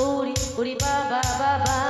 উরি উরি বাবা বাবা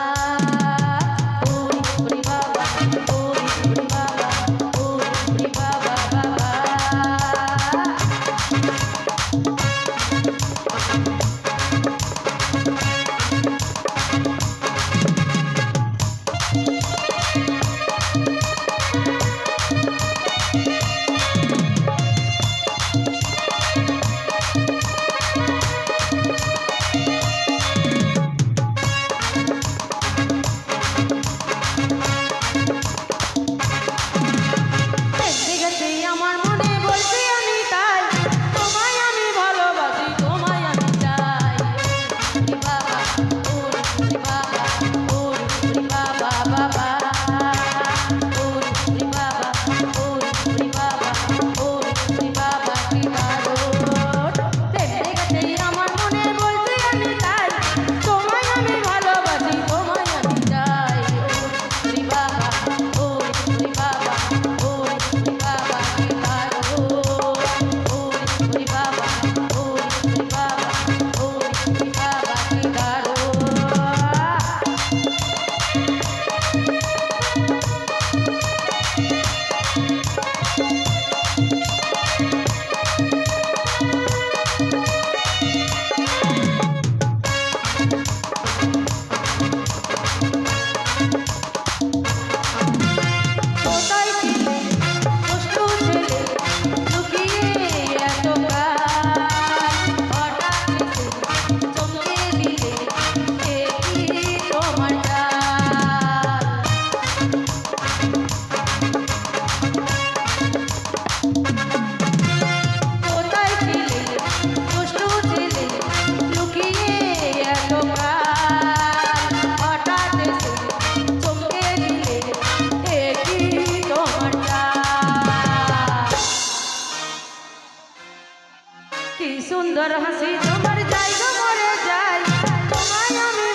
কি সুন্দর হাসি? তোমার যাই গো মরে যাই তোমায় আমি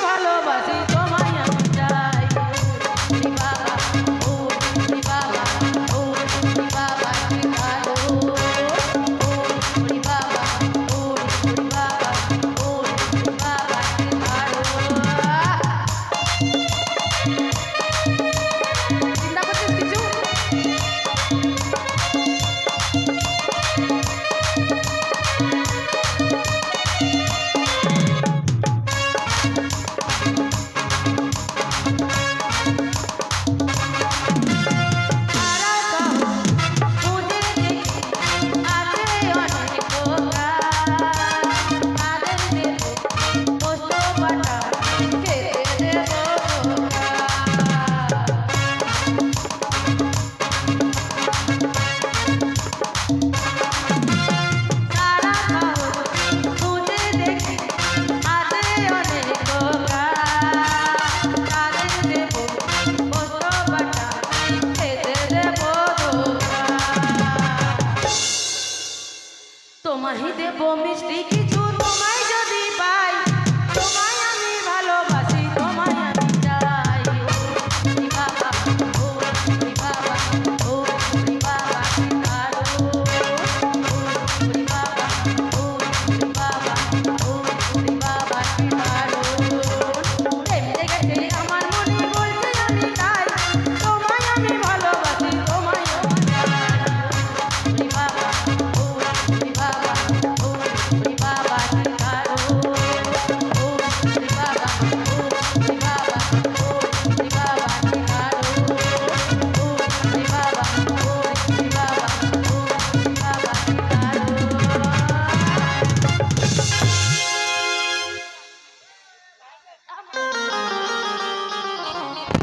দেব মিষ্টি